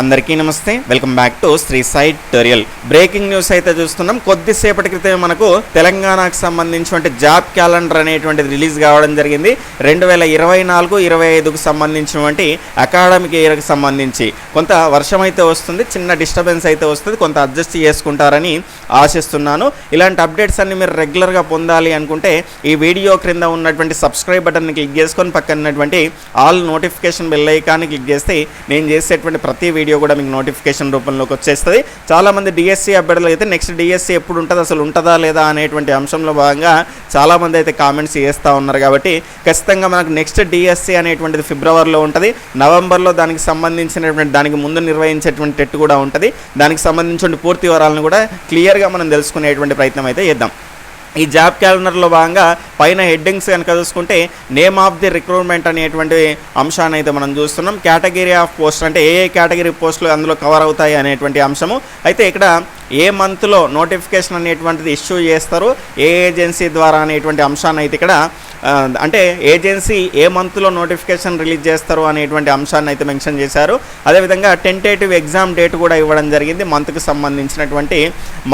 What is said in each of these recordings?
అందరికీ నమస్తే. Welcome back to Sri సైట్ టోరియల్ బ్రేకింగ్ న్యూస్ అయితే చూస్తున్నాం. కొద్దిసేపటి క్రితమే మనకు తెలంగాణకు సంబంధించినటువంటి జాబ్ క్యాలెండర్ అనేటువంటిది రిలీజ్ కావడం జరిగింది. రెండు వేల ఇరవై నాలుగు ఇరవై ఐదుకు సంబంధించినటువంటి అకాడమిక్ ఇయర్కి సంబంధించి కొంత వర్షం అయితే వస్తుంది. చిన్న డిస్టర్బెన్స్ అయితే వస్తుంది. కొంత అడ్జస్ట్ చేసుకుంటారని ఆశిస్తున్నాను. ఇలాంటి అప్డేట్స్ అన్ని మీరు రెగ్యులర్గా పొందాలి అనుకుంటే ఈ వీడియో క్రింద ఉన్నటువంటి సబ్స్క్రైబ్ బటన్ని క్లిక్ చేసుకొని పక్కన ఉన్నటువంటి ఆల్ నోటిఫికేషన్ బెల్ ఐకాన్ని క్లిక్ చేస్తే నేను చేసేటువంటి ప్రతి వీడియో వీడియో కూడా మీకు నోటిఫికేషన్ రూపంలోకి వచ్చేస్తుంది. చాలామంది డిఎస్సి అభ్యర్థులు అయితే నెక్స్ట్ డిఎస్సి ఎప్పుడు ఉంటుంది అసలు ఉంటుందా లేదా అనేటువంటి అంశంలో భాగంగా చాలామంది అయితే కామెంట్స్ చేస్తూ ఉన్నారు కాబట్టి ఖచ్చితంగా మనకు నెక్స్ట్ డిఎస్సి అనేటువంటిది ఫిబ్రవరిలో ఉంటుంది. నవంబర్లో దానికి సంబంధించినటువంటి దానికి ముందు నిర్వహించేటువంటి టెట్ కూడా ఉంటుంది. దానికి సంబంధించిన పూర్తి వివరాలను కూడా క్లియర్గా మనం తెలుసుకునేటువంటి ప్రయత్నం అయితే చేద్దాం. ఈ జాబ్ క్యాలెండర్లో భాగంగా పైన హెడ్డింగ్స్ కనుక చూసుకుంటే నేమ్ ఆఫ్ ది రిక్రూట్మెంట్ అనేటువంటి అంశాన్ని అయితే మనం చూస్తున్నాం. కేటగిరీ ఆఫ్ పోస్ట్ అంటే ఏ ఏ కేటగిరీ పోస్టులు అందులో కవర్ అవుతాయి అనేటువంటి అంశము. అయితే ఇక్కడ ఏ మంత్లో నోటిఫికేషన్ అనేటువంటిది ఇష్యూ చేస్తారు ఏ ఏజెన్సీ ద్వారా అనేటువంటి అంశాన్ని అయితే ఇక్కడ అంటే ఏజెన్సీ ఏ మంత్లో నోటిఫికేషన్ రిలీజ్ చేస్తారు అనేటువంటి అంశాన్ని అయితే మెన్షన్ చేశారు. అదేవిధంగా టెంటేటివ్ ఎగ్జామ్ డేట్ కూడా ఇవ్వడం జరిగింది. మంత్కు సంబంధించినటువంటి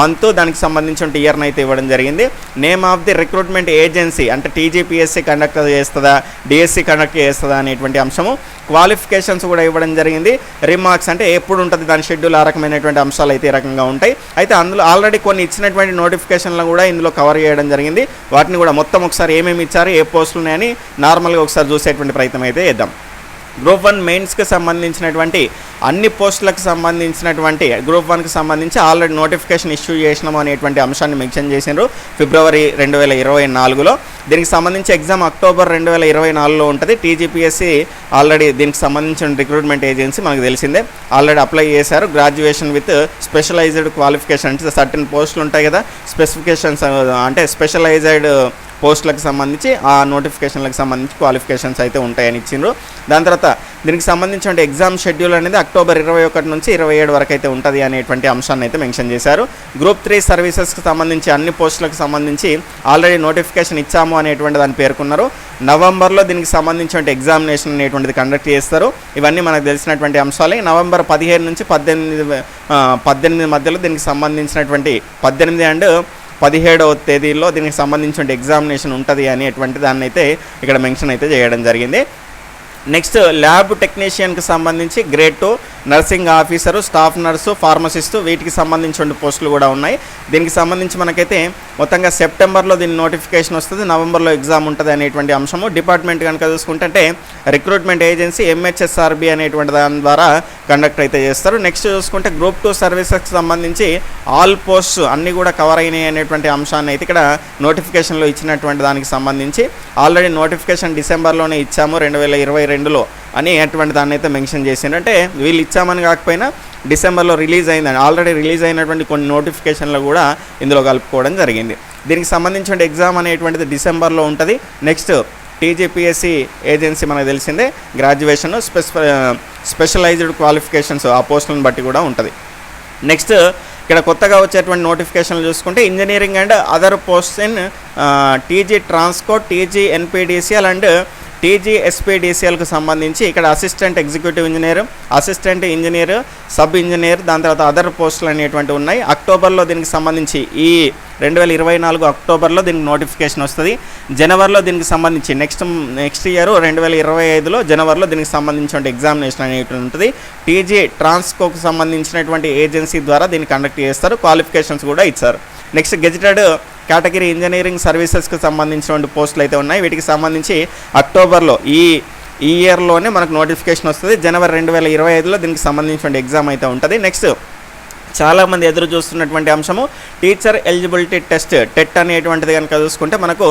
మంత్ దానికి సంబంధించిన ఇయర్ని అయితే ఇవ్వడం జరిగింది. Name of the recruitment agency అంటే టీజీపీఎస్సీ కండక్ట్ చేస్తుందా డిఎస్సి కండక్ట్ చేస్తుందా అనేటువంటి అంశము. క్వాలిఫికేషన్స్ కూడా ఇవ్వడం జరిగింది. రిమార్క్స్ అంటే ఎప్పుడు ఉంటుంది దాని షెడ్యూల్ ఆ రకమైనటువంటి అంశాలు అయితే ఈ రకంగా ఉంటాయి. అయితే అందులో ఆల్రెడీ కొన్ని ఇచ్చినటువంటి నోటిఫికేషన్లు కూడా ఇందులో కవర్ చేయడం జరిగింది. వాటిని కూడా మొత్తం ఒకసారి ఏమేమి ఇచ్చారు ఏ పోస్టులు ఉన్నాయని నార్మల్గా ఒకసారి చూసేటువంటి ప్రయత్నం అయితే చేద్దాం. గ్రూప్ వన్ మెయిన్స్కి సంబంధించినటువంటి అన్ని పోస్టులకు సంబంధించినటువంటి గ్రూప్ వన్కి సంబంధించి ఆల్రెడీ నోటిఫికేషన్ ఇష్యూ చేసినాము అనేటువంటి అంశాన్ని మెన్షన్ చేసినారు ఫిబ్రవరి రెండు వేల ఇరవై నాలుగులో. దీనికి సంబంధించి ఎగ్జామ్ అక్టోబర్ రెండు వేల ఇరవై నాలుగులో ఉంటుంది. టీజీపీఎస్సీ ఆల్రెడీ దీనికి సంబంధించిన రిక్రూట్మెంట్ ఏజెన్సీ మనకు తెలిసిందే. ఆల్రెడీ అప్లై చేశారు. గ్రాడ్యుయేషన్ విత్ స్పెషలైజ్డ్ క్వాలిఫికేషన్ అంటే సర్టన్ పోస్టులు ఉంటాయి కదా. స్పెసిఫికేషన్స్ అంటే స్పెషలైజ్డ్ పోస్టులకు సంబంధించి ఆ నోటిఫికేషన్లకు సంబంధించి క్వాలిఫికేషన్స్ అయితే ఉంటాయని ఇచ్చిండ్రు. దాని తర్వాత దీనికి సంబంధించిన ఎగ్జామ్ షెడ్యూల్ అనేది అక్టోబర్ ఇరవై ఒకటి నుంచి ఇరవై ఏడు వరకు అయితే ఉంటుంది అనేటువంటి అంశాన్ని అయితే మెన్షన్ చేశారు. గ్రూప్ త్రీ సర్వీసెస్కి సంబంధించి అన్ని పోస్టులకు సంబంధించి ఆల్రెడీ నోటిఫికేషన్ ఇచ్చాము అనేటువంటి దాన్ని పేర్కొన్నారు. నవంబర్లో దీనికి సంబంధించిన ఎగ్జామినేషన్ అనేటువంటిది కండక్ట్ చేస్తారు. ఇవన్నీ మనకు తెలిసినటువంటి అంశాలే. నవంబర్ పదిహేను నుంచి పద్దెనిమిది పద్దెనిమిది మధ్యలో దీనికి సంబంధించినటువంటి పద్దెనిమిది అండ్ పదిహేడవ తేదీలో దీనికి సంబంధించిన ఎగ్జామినేషన్ ఉంటుంది అనేటువంటి దాన్ని అయితే ఇక్కడ మెన్షన్ అయితే చేయడం జరిగింది. నెక్స్ట్ ల్యాబ్ టెక్నీషియన్కి సంబంధించి grade two nursing officer staff nurse pharmacist వీటికి సంబంధించిన పోస్టులు కూడా ఉన్నాయి. దీనికి సంబంధించి మనకైతే మొత్తంగా సెప్టెంబర్లో దీని నోటిఫికేషన్ వస్తుంది నవంబర్లో ఎగ్జామ్ ఉంటుంది అనేటువంటి అంశము. డిపార్ట్మెంట్ కనుక చూసుకుంటే రిక్రూట్మెంట్ ఏజెన్సీ ఎంహెచ్ఎస్ఆర్బి అనేటువంటి దాని ద్వారా కండక్ట్ అయితే చేస్తారు. నెక్స్ట్ చూసుకుంటే గ్రూప్ టూ సర్వీసెస్కి సంబంధించి ఆల్ పోస్ట్స్ అన్నీ కూడా కవర్ అయినాయి అనేటువంటి అంశాన్ని అయితే ఇక్కడ నోటిఫికేషన్లో ఇచ్చినటువంటి దానికి సంబంధించి. ఆల్రెడీ నోటిఫికేషన్ డిసెంబర్లోనే ఇచ్చాము రెండు వేల ఇరవై రెండులో. అని అటువంటి దాన్ని అయితే మెన్షన్ చేసిండు. అంటే వీళ్ళు ఇచ్చామని కాకపోయినా డిసెంబర్లో రిలీజ్ అయిందని ఆల్రెడీ రిలీజ్ అయినటువంటి కొన్ని నోటిఫికేషన్లు కూడా ఇందులో కలుపుకోవడం జరిగింది. దీనికి సంబంధించిన ఎగ్జామ్ అనేటువంటిది డిసెంబర్లో ఉంటుంది. నెక్స్ట్ టీజీపీఎస్సీ ఏజెన్సీ మనకు తెలిసిందే గ్రాడ్యుయేషన్ స్పెసిఫై స్పెషలైజ్డ్ క్వాలిఫికేషన్స్ ఆ పోస్టులను బట్టి కూడా ఉంటుంది. నెక్స్ట్ ఇక్కడ కొత్తగా వచ్చేటువంటి నోటిఫికేషన్లు చూసుకుంటే engineering and other post in TG Transco TG NPDCL and TG ఎస్పీడీసీఎల్కి సంబంధించి ఇక్కడ assistant executive engineer assistant engineer sub engineer దాని తర్వాత అదర్ పోస్టులు అనేటువంటి ఉన్నాయి. అక్టోబర్లో దీనికి సంబంధించి ఈ రెండు వేల ఇరవై నాలుగు అక్టోబర్లో దీనికి నోటిఫికేషన్ వస్తుంది. జనవరిలో దీనికి సంబంధించి నెక్స్ట్ నెక్స్ట్ ఇయర్ రెండు వేల ఇరవై ఐదులో జనవరిలో దీనికి సంబంధించిన ఎగ్జామినేషన్ అనేటువంటి ఉంటుంది. టీజీ ట్రాన్స్కోకు సంబంధించినటువంటి ఏజెన్సీ ద్వారా దీన్ని కండక్ట్ చేస్తారు. క్వాలిఫికేషన్స్ కూడా ఇచ్చారు. నెక్స్ట్ గెజిటెడ్ కేటగిరీ ఇంజనీరింగ్ సర్వీసెస్కి సంబంధించినటువంటి పోస్టులు అయితే ఉన్నాయి. వీటికి సంబంధించి అక్టోబర్లో ఈ ఈ ఇయర్లోనే మనకు నోటిఫికేషన్ వస్తుంది. జనవరి రెండు వేల ఇరవై ఐదులో దీనికి సంబంధించిన ఎగ్జామ్ అయితే ఉంటుంది. నెక్స్ట్ చాలామంది ఎదురు చూస్తున్నటువంటి అంశము టీచర్ ఎలిజిబిలిటీ టెస్ట్. టెట్ అనేటువంటిది కనుక చూసుకుంటే మనకు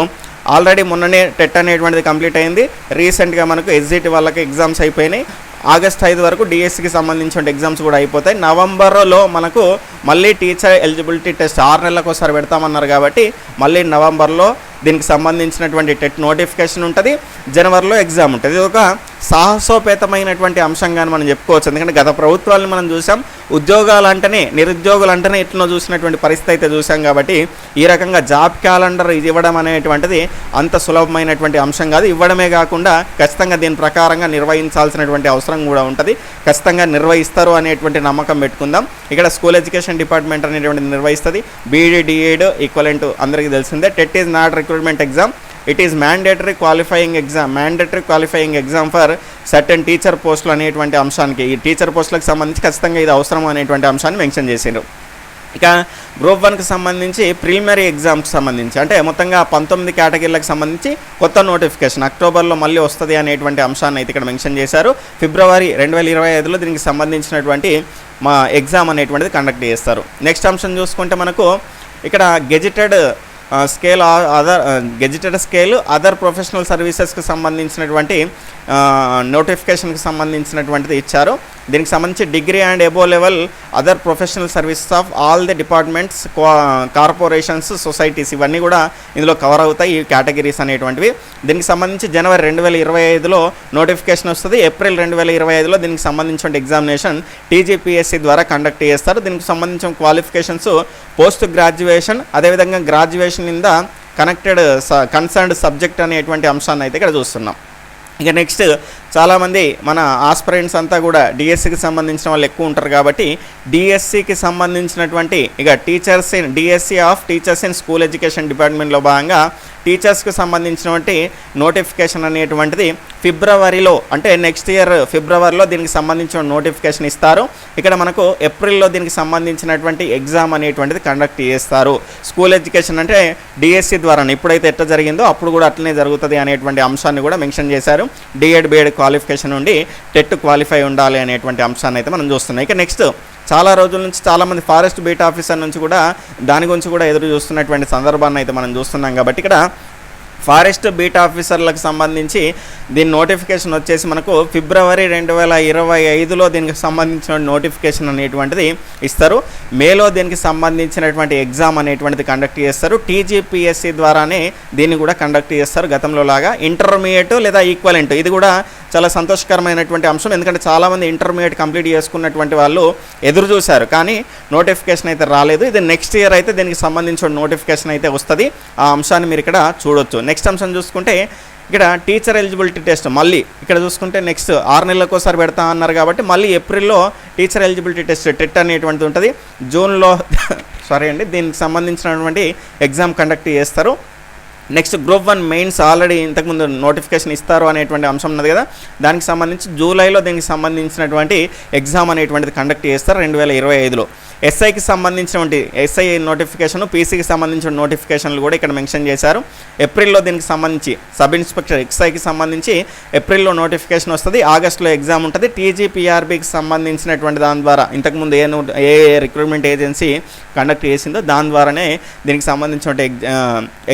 ఆల్రెడీ మొన్ననే టెట్ అనేటువంటిది కంప్లీట్ అయింది. రీసెంట్గా మనకు ఎగ్జిట్ వాళ్ళకి ఎగ్జామ్స్ అయిపోయినాయి. ఆగస్ట్ ఐదు వరకు డిఎస్సికి సంబంధించిన ఎగ్జామ్స్ కూడా అయిపోతాయి. నవంబర్లో మనకు మళ్ళీ టీచర్ ఎలిజిబిలిటీ టెస్ట్ ఆరు నెలలకు ఒకసారి పెడతామన్నారు కాబట్టి మళ్ళీ నవంబర్లో దీనికి సంబంధించినటువంటి టెట్ నోటిఫికేషన్ ఉంటుంది. జనవరిలో ఎగ్జామ్ ఉంటుంది. ఇది ఒక సాహసోపేతమైనటువంటి అంశంగాని మనం చెప్పుకోవచ్చు. ఎందుకంటే గత ప్రభుత్వాలను మనం చూసాం. ఉద్యోగాలు అంటేనే నిరుద్యోగులు అంటేనే ఎట్లనో చూసినటువంటి పరిస్థితి అయితే చూసాం కాబట్టి ఈ రకంగా జాబ్ క్యాలెండర్ ఇది ఇవ్వడం అనేటువంటిది అంత సులభమైనటువంటి అంశం కాదు. ఇవ్వడమే కాకుండా ఖచ్చితంగా దీని ప్రకారంగా నిర్వహించాల్సినటువంటి అవసరం కూడా ఉంటుంది. ఖచ్చితంగా నిర్వహిస్తారు అనేటువంటి నమ్మకం పెట్టుకుందాం. ఇక్కడ స్కూల్ ఎడ్యుకేషన్ డిపార్ట్మెంట్ అనేటువంటిది నిర్వహిస్తుంది. బీఈడి డిఏడ్ ఈక్వలెంట్ అందరికీ తెలిసిందే. TET is not recruitment exam. It is mandatory qualifying exam mandatory qualifying exam for certain teacher పోస్టులు అనేటువంటి అంశానికి. ఈ టీచర్ పోస్టులకు సంబంధించి ఖచ్చితంగా ఇది అవసరం అనేటువంటి అంశాన్ని మెన్షన్ చేసిండ్రు. ఇక గ్రూప్ వన్కి సంబంధించి ప్రిలిమినరీ ఎగ్జామ్కి సంబంధించి. అంటే మొత్తంగా పంతొమ్మిది కేటగిరీలకు సంబంధించి కొత్త నోటిఫికేషన్ అక్టోబర్లో మళ్ళీ వస్తుంది అనేటువంటి అంశాన్ని అయితే ఇక్కడ మెన్షన్ చేశారు. ఫిబ్రవరి రెండు వేల ఇరవై ఐదులో దీనికి సంబంధించినటువంటి మా ఎగ్జామ్ అనేటువంటిది కండక్ట్ చేస్తారు. నెక్స్ట్ అంశం చూసుకుంటే మనకు ఇక్కడ gazetted scale other gazetted scale other professional సర్వీసెస్కి సంబంధించినటువంటి నోటిఫికేషన్కి సంబంధించినటువంటిది ఇచ్చారు. దీనికి సంబంధించి degree and above level other professional services of all the departments corporations societies ఇవన్నీ కూడా ఇందులో కవర్ అవుతాయి ఈ కేటగిరీస్ అనేటువంటివి. దీనికి సంబంధించి జనవరి రెండు వేల ఇరవై ఐదులో నోటిఫికేషన్ వస్తుంది. ఏప్రిల్ రెండు వేల ఇరవై ఐదులో దీనికి సంబంధించిన ఎగ్జామినేషన్ టీజీపీఎస్సీ ద్వారా కండక్ట్ చేస్తారు. దీనికి సంబంధించిన క్వాలిఫికేషన్స్ పోస్ట్ గ్రాడ్యుయేషన్ అదేవిధంగా graduation in the connected concerned subject అనేటువంటి అంశాన్ని అయితే ఇక్కడ చూస్తున్నాం. ఇక నెక్స్ట్ చాలామంది మన ఆస్పిరెంట్స్ అంతా కూడా డిఎస్సికి సంబంధించిన వాళ్ళు ఎక్కువ ఉంటారు కాబట్టి డిఎస్సికి సంబంధించినటువంటి ఇక teachers in DSC of teachers in school education డిపార్ట్మెంట్లో భాగంగా టీచర్స్కి సంబంధించినటువంటి నోటిఫికేషన్ అనేటువంటిది ఫిబ్రవరిలో అంటే నెక్స్ట్ ఇయర్ ఫిబ్రవరిలో దీనికి సంబంధించిన నోటిఫికేషన్ ఇస్తారు. ఇక్కడ మనకు ఏప్రిల్లో దీనికి సంబంధించినటువంటి ఎగ్జామ్ అనేటువంటిది కండక్ట్ చేస్తారు. స్కూల్ ఎడ్యుకేషన్ అంటే డిఎస్సి ద్వారా ఎప్పుడైతే ఎట్లా జరిగిందో అప్పుడు కూడా అట్లనే జరుగుతుంది అనేటువంటి అంశాన్ని కూడా మెన్షన్ చేశారు. D Ed B Ed qualification ఉండి టెట్ క్వాలిఫై ఉండాలి అనేటువంటి అంశాన్ని అయితే మనం చూస్తున్నాం. ఇక నెక్స్ట్ చాలా రోజుల నుంచి చాలామంది ఫారెస్ట్ బీట్ ఆఫీసర్ నుంచి కూడా దాని గురించి కూడా ఎదురు చూస్తున్నటువంటి సందర్భాన్ని అయితే మనం చూస్తున్నాం. కాబట్టి ఇక్కడ ఫారెస్ట్ బీట్ ఆఫీసర్లకు సంబంధించి దీని నోటిఫికేషన్ వచ్చేసి మనకు ఫిబ్రవరి రెండు వేల ఇరవై ఐదులో దీనికి సంబంధించిన నోటిఫికేషన్ అనేటువంటిది ఇస్తారు. మేలో దీనికి సంబంధించినటువంటి ఎగ్జామ్ అనేటువంటిది కండక్ట్ చేస్తారు. టీజీపీఎస్సీ ద్వారానే దీన్ని కూడా కండక్ట్ చేస్తారు గతంలో లాగా. ఇంటర్మీడియట్ లేదా ఈక్వలెంట్. ఇది కూడా చాలా సంతోషకరమైనటువంటి అంశం. ఎందుకంటే చాలామంది ఇంటర్మీడియట్ కంప్లీట్ చేసుకున్నటువంటి వాళ్ళు ఎదురు చూశారు. కానీ నోటిఫికేషన్ అయితే రాలేదు. ఇది నెక్స్ట్ ఇయర్ అయితే దీనికి సంబంధించిన నోటిఫికేషన్ అయితే వస్తుంది. ఆ అంశాన్ని మీరు ఇక్కడ చూడొచ్చు. నెక్స్ట్ అంశం చూసుకుంటే ఇక్కడ టీచర్ ఎలిజిబిలిటీ టెస్ట్ మళ్ళీ ఇక్కడ చూసుకుంటే నెక్స్ట్ ఆరు నెలలకు ఒకసారి పెడతా అన్నారు కాబట్టి మళ్ళీ ఏప్రిల్లో టీచర్ ఎలిజిబిలిటీ టెస్ట్ టెట్ అనేటువంటిది ఉంటుంది. జూన్లో సారీ అండి దీనికి సంబంధించినటువంటి ఎగ్జామ్ కండక్ట్ చేస్తారు. Next group one mains already ఇంతకుముందు నోటిఫికేషన్ ఇస్తారు అనేటువంటి అంశం ఉన్నది కదా. దానికి సంబంధించి జూలైలో దీనికి సంబంధించినటువంటి ఎగ్జామ్ అనేటువంటిది కండక్ట్ చేస్తారు రెండు వేల ఇరవై ఐదులో. ఎస్ఐకి సంబంధించినటువంటి ఎస్ఐ నోటిఫికేషన్ పీసీకి సంబంధించిన నోటిఫికేషన్లు కూడా ఇక్కడ మెన్షన్ చేశారు. ఏప్రిల్లో దీనికి సంబంధించి సబ్ ఇన్స్పెక్టర్ ఎక్సైకి సంబంధించి ఏప్రిల్లో నోటిఫికేషన్ వస్తుంది ఆగస్టులో ఎగ్జామ్ ఉంటుంది. టీజీపీఆర్బీకి సంబంధించినటువంటి దాని ద్వారా ఇంతకుముందు ఏ నోట్ ఏ రిక్రూట్మెంట్ ఏజెన్సీ కండక్ట్ చేసిందో దాని ద్వారానే దీనికి సంబంధించిన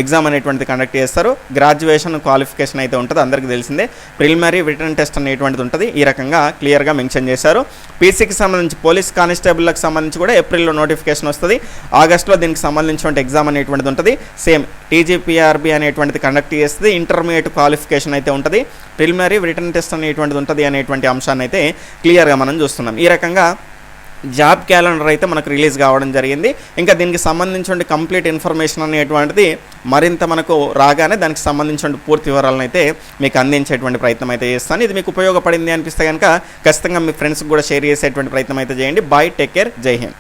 ఎగ్జామ్ అనేది కండక్ట్ చేస్తారు. గ్రాడ్యుయేషన్ క్వాలిఫికేషన్ అయితే ఉంటుంది అందరికీ తెలిసిందే. ప్రిలిమరీ రిటర్న్ టెస్ట్ అనేటువంటిది ఉంటుంది. ఈ రకంగా క్లియర్గా మెన్షన్ చేశారు. పీసీకి సంబంధించి పోలీస్ కానిస్టేబుల్కి సంబంధించి కూడా ఏప్రిల్లో నోటిఫికేషన్ వస్తుంది. ఆగస్టులో దీనికి సంబంధించినటువంటి ఎగ్జామ్ అనేటువంటిది ఉంటుంది. సేమ్ టీజీపీఆర్బీ అనేటువంటిది కండక్ట్ చేస్తుంది. ఇంటర్మీడియట్ క్వాలిఫికేషన్ అయితే ఉంటుంది. ప్రిలిమరీ రిటర్న్ టెస్ట్ అనేటువంటిది ఉంటుంది అనేటువంటి అంశాన్ని అయితే క్లియర్గా మనం చూస్తున్నాం. ఈ రకంగా జాబ్ క్యాలెండర్ అయితే మనకు రిలీజ్ కావడం జరిగింది. ఇంకా దీనికి సంబంధించిన కంప్లీట్ ఇన్ఫర్మేషన్ అనేటువంటిది మరింత మనకు రాగానే దానికి సంబంధించిన పూర్తి వివరాలను అయితే మీకు అందించేటువంటి ప్రయత్నం అయితే చేస్తాను. ఇది మీకు ఉపయోగపడింది అనిపిస్తే కనుక ఖచ్చితంగా మీ ఫ్రెండ్స్కి కూడా షేర్ చేసేటువంటి ప్రయత్నం అయితే చేయండి. బాయ్ టేక్ కేర్ జై హింద్.